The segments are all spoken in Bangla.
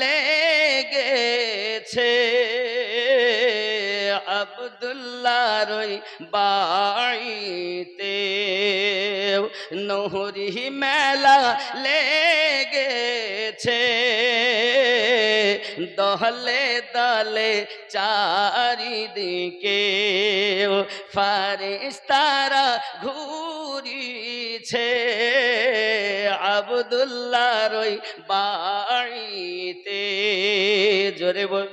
লেগেছে। আবদুল্লাহর ওই বাড়িতে নহরি মেলা লেগেছে। দহলে দলে চারিদিকে ফারিস্তারা ঘুরিছে। ওই বাড়িতে। জোরে বল।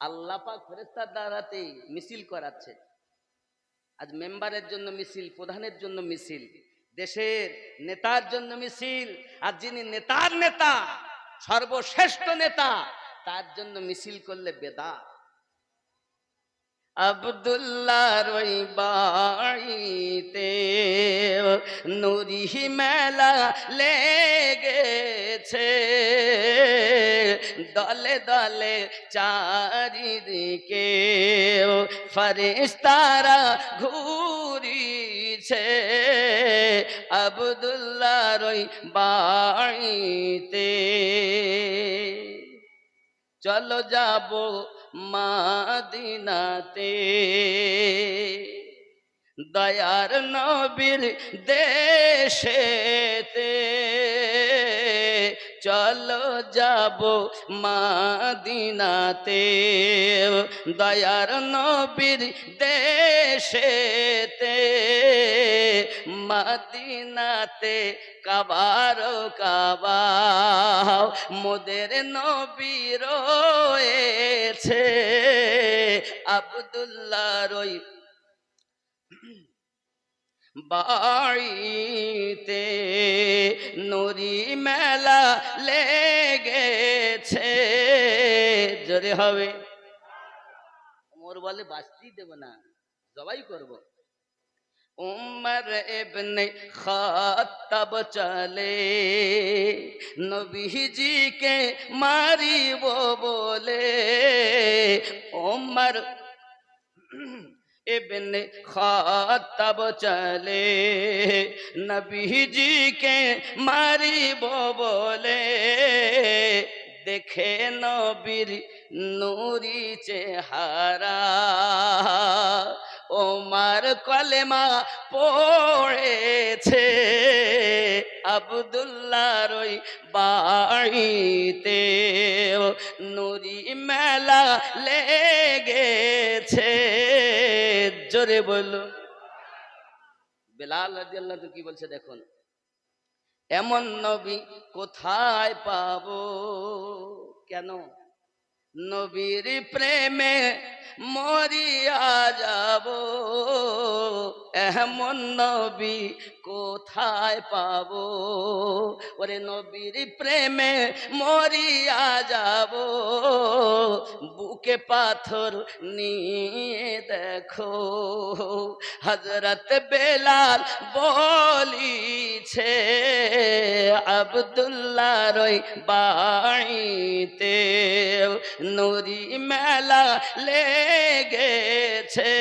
আল্লাহ পাক ফেরেস্তার দ্বারাতে মিছিল করাচ্ছে। আজ মেম্বারের জন্য মিছিল, প্রধানের জন্য মিছিল, দেশের নেতার জন্য মিছিল, আর যিনি নেতার নেতা, সর্বশ্রেষ্ঠ নেতা, তার জন্য মিছিল করলে বেদা আবদুল্লাহর ওই বাড়িতে নুরি মেলা লেগেছে। দলে দলে চারিদিকে ফরিস্তারা ঘুরিছে। আবদুল্লাহর ওই বাড়িতে। চলো যাব মাদিনাতে। দয়ার নবীর দেশেতে চলো যাব মাদিনাতে। দয়ার নবীর দেশেতে মাদিনাতে কাবার কাবা মোদের নবী রয়েছে। আবদুল্লাহ রই বাড়িতে নুরি মেলা লেগেছে। জোরে হবে। মোর বলে, বাঁচতেই দেব না, জবাই করব। উমর এবনে খাতাব চলে। নবীজিকে মারিব বলে। উমর ابن خاطب চলে। نبی جی کے ماری بو بولے দেখে নবীর নুরি চেহারা। ওমার কলেমা পড়েছে আবদুল্লাহর ওই বাড়িতে। নুরি মেলা লেগেছে। জোরে বলো বেলাল আনহু কি বলছে দেখুন, এমন নবী কোথায় পাবো? কেন? নবীর প্রেমে মরিয়া যাব। এমন নবী কোথায় পাবো? ওরে নবীর প্রেমে মরিয়া যাব। বুকে পাথর নিয়ে দেখো হজরত বেলাল বলিছে আবদুল্লাহ রই বাড়িতে নুরি মেলা লেগেছে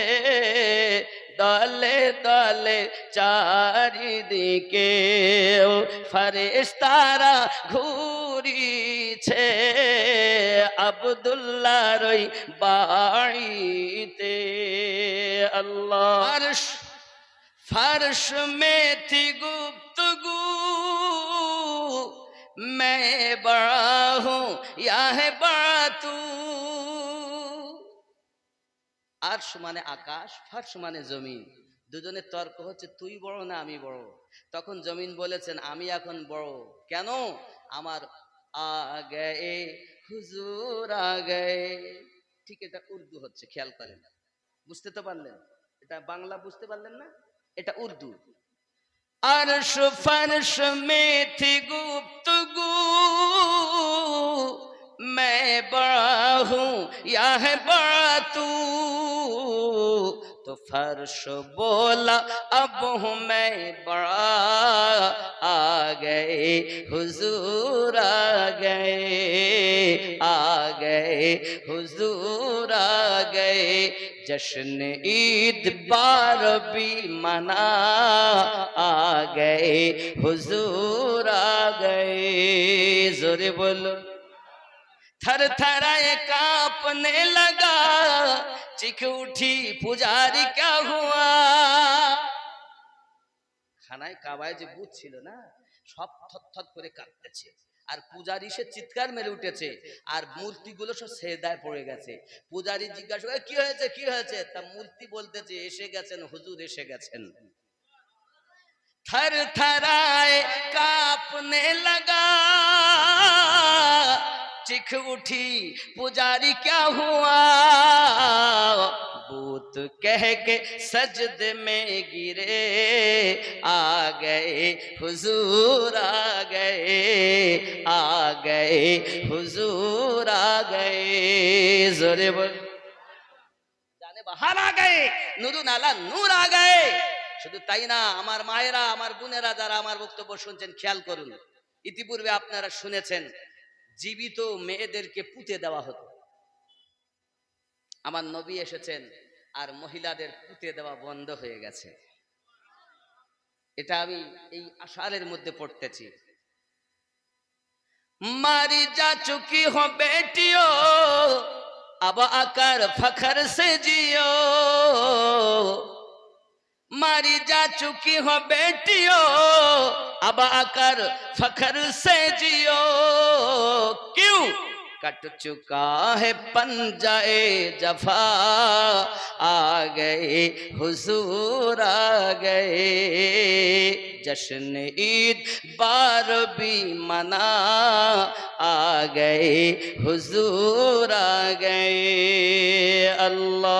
দলে দলে চারিদিকে ফরেস্তারা ঘুরিছে আবদুল্লাহ রই বাড়িতে আল্লাহ ফর্শ फर्श में थी गुप्तगु मैं बड़ा আর সমানে আকাশ ফার সমানে জমিন। দুজনের তর্ক হচ্ছে, তুই বড় না আমি বড়? তখন জমিন বলেছেন, আমি এখন বড়। কেন? আমার আগে, হুজুর আগে। ঠিক এটা উর্দু হচ্ছে, খেয়াল করেন। বুঝতে তো পারলেন? এটা বাংলা বুঝতে পারলেন না? এটা উর্দু। আর সুফার সুমেথি গুপ্ত গুপ্ত बड़ा हूँ या है बड़ा तू तो फर्श बोला, अब हूँ मैं बड़ा आ गए, हुजूर आ गए आ गए, हुजूर आ गए। जश्न ईद बार भी मना आ गए, हुजूर आ गए। जोरे बोलो। थर थराए कांपने लगा चिख उठी पुजारी क्या हुआ খানায় কাবায় যে বুথ ছিল না সব থর করে কাঁপতেছে আর পূজারি সে চিৎকার মেরে উঠেছে আর মূর্তিগুলো সব সেদায় পড়ে গেছে পূজারি জিজ্ঞাসা করে কি হয়েছে কি হয়েছে তা মূর্তি বলতেছে এসে গেছেন হুজুর এসে গেছেন थर थराए कांपने लगा चिख उठी पुजारी क्या हुआ बूत कह के सजद में गिरे आ गए हुजूर आ गए आ गए हुजूर आ गए जोरे बोल জানে বাহার আ গায়ে নুরুন আলা নূর আ গায়ে শুধু তাই না আমার মায়েরা আমার বোনেরা যারা আমার বক্তব্য শুনছেন খেয়াল করুন ইতিপূর্বে আপনারা শুনেছেন জীবিত মেয়েদেরকে পুঁতে দেওয়া হতো। আমার নবী এসেছেন আর মহিলাদের পুঁতে দেওয়া বন্ধ হয়ে গেছে। এটা আমি এই আষাঢ়ের মধ্যে পড়তেছি। মারি যা চুকি হো বেটিও আকার ফখর সে জিও मारी जा चुकी हो बेटियो। अब आकर फखर से जियो। क्यों? कट चुका है पंजाए जफा। आ गए हुजूर, आ गए। जश्न ईद बार भी मना। आ गए हुजूर, आ गए। अल्लाहुम्मा